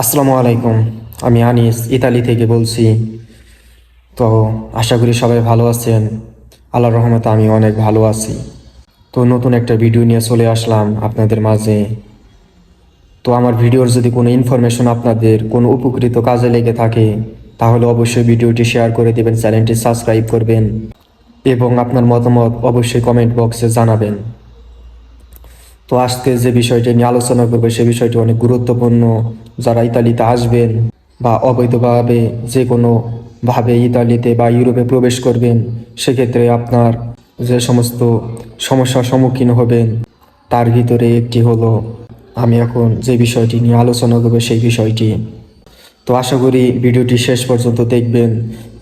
আসসালামু আলাইকুম। আমি আনিস, ইতালি থেকে বলছি। তো আশা করি সবাই ভালো আছেন। আল্লাহর রহমতে আমি অনেক ভালো আছি। তো নতুন একটা ভিডিও নিয়ে চলে আসলাম আপনাদের মাঝে। তো আমার ভিডিওর যদি কোনো ইনফরমেশন আপনাদের কোনো উপকৃত কাজে লেগে থাকে, তাহলে অবশ্যই ভিডিওটি শেয়ার করে দেবেন চ্যানেলটি সাবস্ক্রাইব করবেন এবং আপনার মতামত অবশ্যই কমেন্ট বক্সে জানাবেন। তো আজকে যে বিষয়টি নিয়ে আলোচনা করবে, সে বিষয়টি অনেক গুরুত্বপূর্ণ। যারা ইতালিতে আসবেন বা অবৈধভাবে যে কোনো ভাবে ইতালিতে বা ইউরোপে প্রবেশ করবেন, সেক্ষেত্রে আপনার যে সমস্ত সমস্যার সম্মুখীন হবেন, তার ভিতরে একটি হলো, আমি এখন যে বিষয়টি নিয়ে আলোচনা করব, সেই বিষয়টি। তো আশা করি ভিডিওটি শেষ পর্যন্ত দেখবেন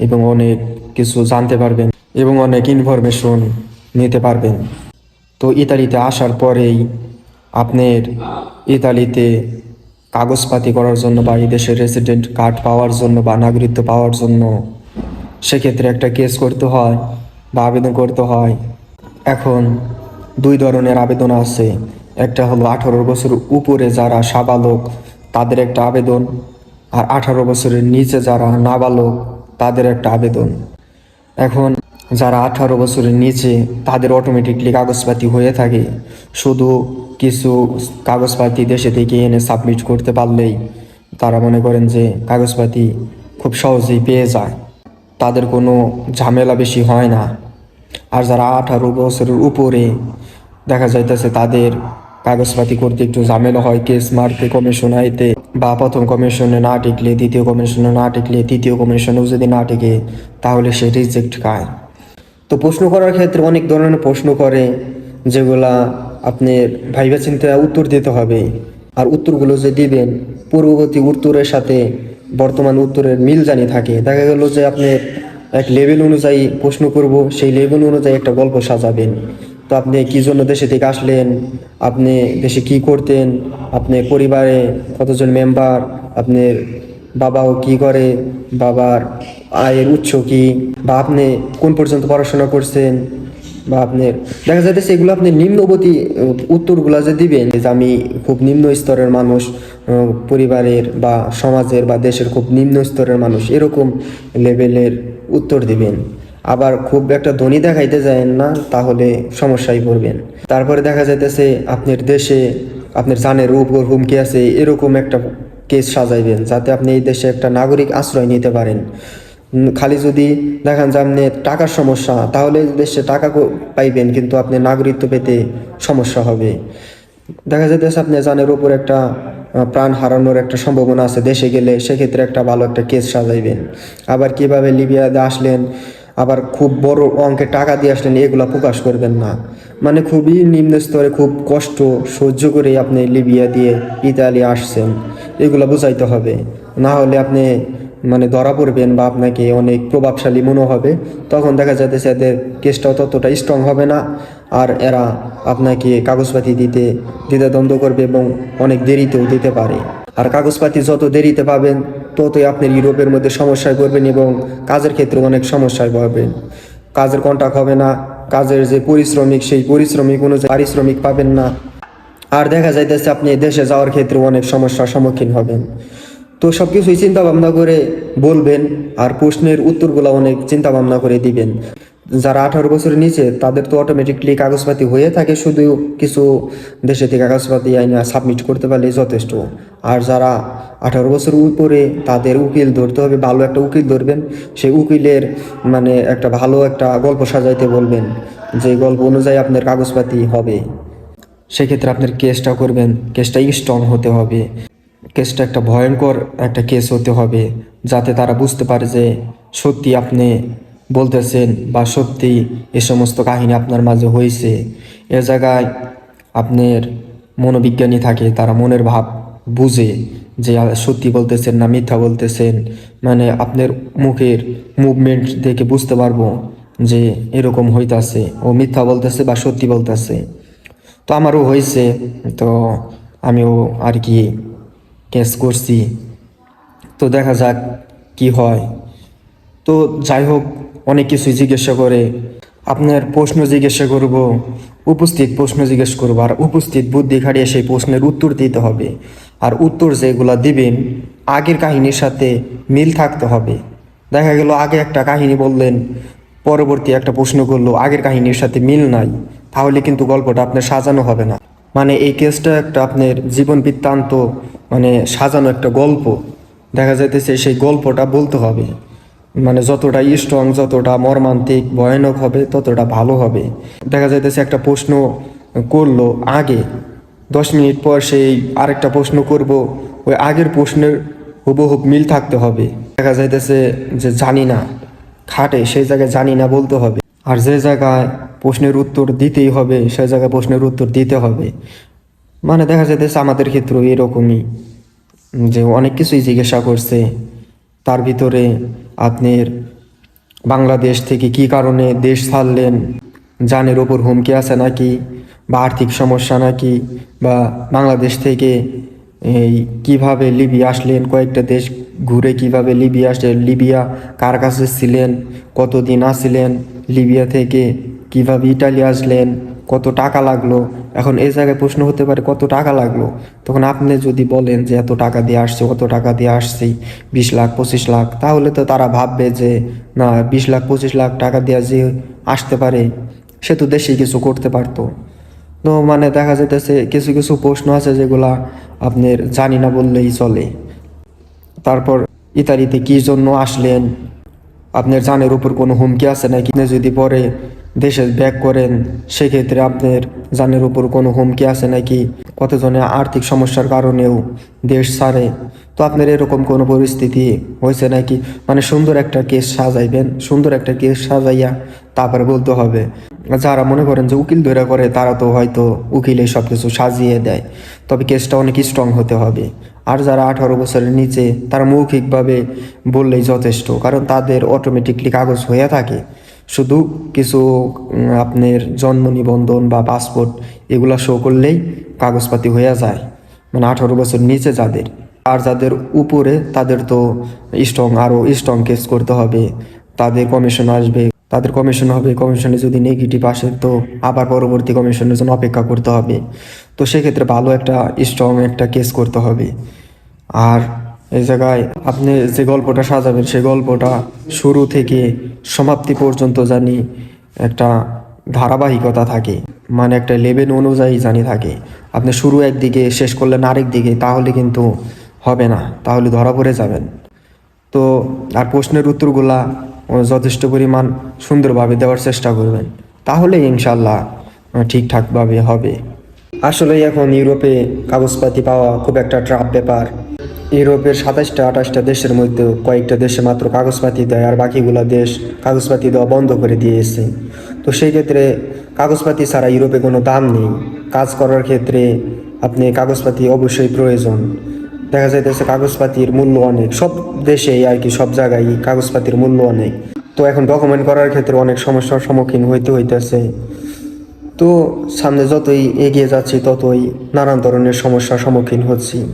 এবং অনেক কিছু জানতে পারবেন এবং অনেক ইনফরমেশন নিতে পারবেন। তো ইতালিতে আসার পরেই আপনার ইতালিতে কাগজপাতি করার জন্য বা এই দেশের রেসিডেন্ট কার্ড পাওয়ার জন্য বা নাগরিকত্ব পাওয়ার জন্য সেক্ষেত্রে একটা কেস করতে হয় বা আবেদন করতে হয়। এখন দুই ধরনের আবেদন আছে। একটা হলো আঠারো বছর উপরে যারা সাবালক, তাদের একটা আবেদন। আর আঠারো বছরের নিচে যারা নাবালক, তাদের একটা আবেদন। এখন যারা আঠারো বছরের নিচে তাদের অটোমেটিকলি কাগজপাতি হয়ে থাকে। শুধু কিছু কাগজপাতি দেশে থেকে এনে সাবমিট করতে পারলেই তারা মনে করেন যে কাগজপাতি খুব সহজেই পেয়ে যায়। তাদের কোনো ঝামেলা বেশি হয় না। আর যারা আঠারো বছরের উপরে দেখা যাইতেছে তাদের কাগজপাতি করতে একটু ঝামেলা হয় কেস মারতে কমিশন আইতে বা প্রথম কমিশনে না টিকলে, দ্বিতীয় কমিশনে না টিকলে, তৃতীয় কমিশনেও যদি না টিকে, তাহলে সে রিজেক্ট খায়। তো প্রশ্ন করার ক্ষেত্রে অনেক ধরনের প্রশ্ন করে, যেগুলা আপনি ভাইবা চিন্তা উত্তর দিতে হবে। আর উত্তরগুলো যে দিবেন, পূর্ববর্তী উত্তরের সাথে বর্তমান উত্তরের মিল জানি থাকে। দেখা গেল যে আপনি এক লেভেল অনুযায়ী প্রশ্ন করব, সেই লেভেল অনুযায়ী একটা গল্প সাজাবেন। তো আপনি কি জন্য দেশে থেকে আসলেন? আপনি দেশে কি করতেন? আপনি পরিবারে কতজন মেম্বার আপনার বাবাও কি করে? বাবার আয়ের উৎস কি? বা আপনি কোন পর্যন্ত পড়াশোনা করছেন? বা আপনার দেখা যাইতেছে এগুলো আপনি নিম্নবতী উত্তরগুলো যে দিবেন, যে আমি খুব নিম্ন স্তরের মানুষ পরিবারের বা সমাজের বা দেশের খুব নিম্ন স্তরের মানুষ, এরকম লেভেলের উত্তর দিবেন। আবার খুব একটা ধনী দেখাইতে যায়েন না, তাহলে সমস্যায় পড়বেন। তারপরে দেখা যাইতেছে আপনার দেশে আপনার জানের উপর হুমকি আছে, এরকম একটা কেস সাজাইবেন, যাতে আপনি এই দেশে একটা নাগরিক আশ্রয় নিতে পারেন। খালি যদি দেখান যে আপনি টাকার সমস্যা, তাহলে দেশে টাকা পাইবেন, কিন্তু আপনি নাগরিকত্ব পেতে সমস্যা হবে। দেখা যাইতেছে আপনি জানের উপর একটা প্রাণ হারানোর একটা সম্ভাবনা আছে দেশে গেলে, সেক্ষেত্রে একটা ভালো একটা কেস সাজাইবেন। আবার কীভাবে লিবিয়াতে আসলেন, আবার খুব বড় অঙ্কের টাকা দিয়ে আসলেন, এগুলা প্রকাশ করবেন না। মানে খুবই নিম্ন স্তরে খুব কষ্ট সহ্য করে আপনি লিবিয়া দিয়ে ইতালি আসছেন। এগুলা বুঝাইতে হবে। না হলে আপনি মানে ধরা পড়বেন বা আপনাকে অনেক প্রভাবশালী মনে হবে, তখন দেখা যাইতেছে এদের কেসটাও ততটা স্ট্রং হবে না। আর এরা আপনাকে কাগজপাতি দিতে দ্বিধাদ্বন্দ্ব করবে এবং অনেক দেরিতেও দিতে পারে। আর কাগজপাতি যত দেরিতে পাবেন, ততই আপনি ইউরোপের মধ্যে সমস্যায় পড়বেন এবং কাজের ক্ষেত্রে অনেক সমস্যায় পড়বেন। কাজের কন্টাক্ট হবে না, কাজের যে পরিশ্রমিক, সেই পরিশ্রমিক অনুযায়ী পারিশ্রমিক পাবেন না। আর দেখা যাইতেছে আপনি দেশে যাওয়ার ক্ষেত্রে অনেক সমস্যার সম্মুখীন হবেন। তো সব কিছুই চিন্তা ভাবনা করে বলবেন আর প্রশ্নের উত্তরগুলো অনেক চিন্তা ভাবনা করে দিবেন। যারা আঠারো বছরের নিচে, তাদের তো অটোমেটিকলি কাগজপাতি হয়ে থাকে, শুধু কিছু দেশে থেকে কাগজপাতি আইনা সাবমিট করতে পারলে যথেষ্ট। আর যারা আঠারো বছর উপরে, তাদের উকিল ধরতে হবে, ভালো একটা উকিল ধরবেন। সেই উকিলের মানে একটা ভালো একটা গল্প সাজাইতে বলবেন, যে গল্প অনুযায়ী আপনার কাগজপাতি হবে। সেক্ষেত্রে আপনার কেসটা করবেন, কেসটা স্ট্রং হতে হবে। কেসটা একটা ভয়ঙ্কর একটা কেস হতে হবে, যাতে তারা বুঝতে পারে যে সত্যি আপনি বলতেছেন বা সত্যি এ সমস্ত কাহিনী আপনার মাঝে হয়েছে। এ জায়গায় আপনার মনোবিজ্ঞানী থাকে, তারা মনের ভাব বুঝে যে সত্যি বলতেছেন না মিথ্যা বলতেছেন। মানে আপনার মুখের মুভমেন্ট দেখে বুঝতে পারব যে এরকম হইতাছে, ও মিথ্যা বলতেছে বা সত্যি বলতেছে। তো আমারও হয়েছে, তো আমিও আর কি কেস করছি। তো দেখা যাক কি হয়। তো যাই হোক, অনেক কিছু জিজ্ঞাসা করে। আপনার প্রশ্ন জিজ্ঞাসা করব, উপস্থিত প্রশ্ন জিজ্ঞেস করব, আর উপস্থিত বুদ্ধি খাটিয়ে সেই প্রশ্নের উত্তর দিতে হবে। আর উত্তর যেগুলা দিবেন, আগের কাহিনীর সাথে মিল থাকতে হবে। দেখা গেল, আগে একটা কাহিনী বললেন, পরবর্তী একটা প্রশ্ন করল, আগের কাহিনীর সাথে মিল নাই, তাহলে কিন্তু গল্পটা আপনার সাজানো হবে না। মানে এই কেসটা একটা আপনার জীবন বৃত্তান্ত মানে সাজানো একটা গল্প। দেখা যাইতেছে সেই গল্পটা বলতে হবে। মানে যতটা স্ট্রং যতটা মর্মান্তিক, ভয়ানক হবে, ততটা ভালো হবে। দেখা যাইতেছে একটা প্রশ্ন করল আগে। দশ মিনিট পর সেই আরেকটা প্রশ্ন করব। ওই আগের প্রশ্নের হুবহুব মিল থাকতে হবে। দেখা যাইতেছে যে জানি না। খাটে সেই জায়গায় জানি না বলতে হবে। আর যে জায়গায় প্রশ্নের উত্তর দিতেই হবে, সেই জায়গায় প্রশ্নের উত্তর দিতে হবে। মানে দেখা যাইতেছে আমাদের ক্ষেত্রেও এরকমই যে অনেক কিছুই জিজ্ঞাসা করছে। তার ভিতরে আপনার বাংলাদেশ থেকে কি কারণে দেশ ছাড়লেন? জানের ওপর হুমকি আছে নাকি? বা আর্থিক সমস্যা নাকি? বা বাংলাদেশ থেকে এই কীভাবে লিবিয়া আসলেন? কয়েকটা দেশ ঘুরে কীভাবে লিবিয়া আসলেন? লিবিয়া কার কাছে ছিলেন? কতদিন আসছিলেন লিবিয়া থেকে কীভাবে ইটালি আসলেন? কত টাকা লাগল? এখন এই জায়গায় প্রশ্ন হতে পারে, কত টাকা লাগল? তখন আপনি যদি বলেন যে এত টাকা দিয়ে আসছে, কত টাকা দিয়ে আসছি? বিশ লাখ, পঁচিশ লাখ, তাহলে তো তারা ভাববে যে, না, বিশ লাখ, পঁচিশ লাখ টাকা দিয়ে যে আসতে পারে, সে তো দেশে কিছু করতে পারতো। তো মানে দেখা যাইতেছে, কিছু কিছু প্রশ্ন আছে যেগুলা আপনার জানি না বললেই চলে। তারপর ইতালিতে কি জন্য আসলেন? আপনার জানের উপর কোনো হুমকি আছে নাকি? যদি পরে দেশে ব্যাক করেন, সেক্ষেত্রে আপনার জানের উপর কোনো হুমকি আছে নাকি? কতজনে আর্থিক সমস্যার কারণেও দেশ ছাড়ে? তো আপনার এরকম কোনো পরিস্থিতি হয়েছে নাকি? মানে সুন্দর একটা কেস সাজাইবেন, সুন্দর একটা কেস সাজাইয়া তারপরে বলতে হবে। যারা মনে করেন যে উকিল ধরে করে, তারা তো হয়তো উকিলে সব কিছু সাজিয়ে দেয়। তবে কেসটা অনেক স্ট্রং হতে হবে। আর যারা আঠারো বছরের নিচে, তারা মৌখিকভাবে বললেই যথেষ্ট, কারণ তাদের অটোমেটিকলি কাগজ হয়ে থাকে। শুধু কিছু আপনার জন্ম নিবন্ধন বা পাসপোর্ট এগুলা শো করলেই কাগজপাতি হয়ে যায়। মানে আঠারো বছর নিচে যাদের। আর যাদের উপরে তাদের তো স্ট্রং আরও স্ট্রং কেস করতে হবে। তাদের কমিশন আসবে, তাদের কমিশন হবে কমিশনে যদি নেগেটিভ আসে তো আবার পরবর্তী কমিশনের জন্য অপেক্ষা করতে হবে। তো সেক্ষেত্রে ভালো একটা স্ট্রং একটা কেস করতে হবে। আর এই জায়গায় আপনি যে গল্পটা সাজাবেন, সেই গল্পটা শুরু থেকে সমাপ্তি পর্যন্ত জানি একটা ধারাবাহিকতা থাকে মানে একটা লেভেল অনুযায়ী জানি থাকে। আপনি শুরু একদিকে, শেষ করলেন আরেক দিকে, তাহলে কিন্তু হবে না, তাহলে ধরা পড়ে যাবেন। তো, আর প্রশ্নের উত্তরগুলা যথেষ্ট পরিমাণ সুন্দরভাবে দেওয়ার চেষ্টা করবেন তাহলে ইনশাল্লাহ ঠিকঠাকভাবে হবে। আসলে এখন ইউরোপে কাগজপাতি পাওয়া খুব একটা ট্রাপ ব্যাপার। ইউরোপের সাতাশটা আঠাশটা দেশের মধ্যে কয়েকটা দেশে মাত্র কাগজপাতি দেয় আর বাকিগুলো দেশ কাগজপাতি দেওয়া বন্ধ করে দিয়েছে। তো সেই ক্ষেত্রে কাগজপাতি ছাড়া ইউরোপে কোনো দাম নেই। কাজ করার ক্ষেত্রে আপনি কাগজপাতি অবশ্যই প্রয়োজন। দেখা যাইতেছে কাগজপাতির মূল্য অনেক। সব দেশেই আর কি সব জায়গায় কাগজপাতির মূল্য অনেক। তো এখন ডকুমেন্ট করার ক্ষেত্রে অনেক সমস্যার সম্মুখীন হইতে হইতেছে। তো সামনে যতই এগিয়ে যাচ্ছি, ততই নানান ধরনের সমস্যার সম্মুখীন হচ্ছি।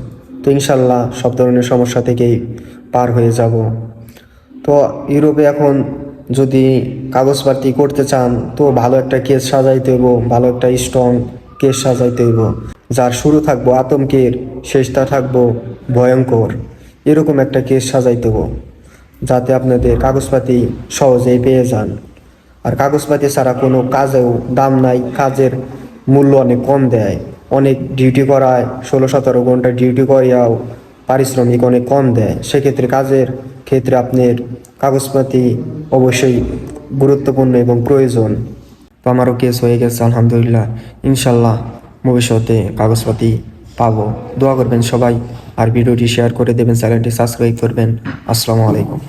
তো ইনশাল্লাহ সব ধরনের সমস্যা থেকেই পার হয়ে যাব। তো ইউরোপে এখন যদি কাগজপাতি করতে চান, তো ভালো একটা কেস সাজাইতে হইব, ভালো একটা স্ট্রং কেস সাজাইতে হইব। যার শুরু থাকব আতঙ্কের, শেষটা থাকব ভয়ঙ্কর। এরকম একটা কেস সাজাইতে হইব, যাতে আপনাদের কাগজপাতি সহজেই পেয়ে যান। আর কাগজপাতি ছাড়া কোনো কাজেও দাম নাই, কাজের মূল্য অনেক কম দেয়। অনেক ডিউটি করায়, ষোলো, সতেরো ঘণ্টা ডিউটি করিয়াও পারিশ্রমিক অনেক কম দেয়। সেক্ষেত্রে কাজের ক্ষেত্রে আপনার কাগজপাতি অবশ্যই গুরুত্বপূর্ণ এবং প্রয়োজন। আমারও কেস হয়ে গেছে, আলহামদুলিল্লাহ। ইনশাল্লাহ ভবিষ্যতে কাগজপাতি পাবো। দোয়া করবেন সবাই, আর ভিডিওটি শেয়ার করে দেবেন, চ্যানেলটি সাবস্ক্রাইব করবেন। আসসালামু আলাইকুম।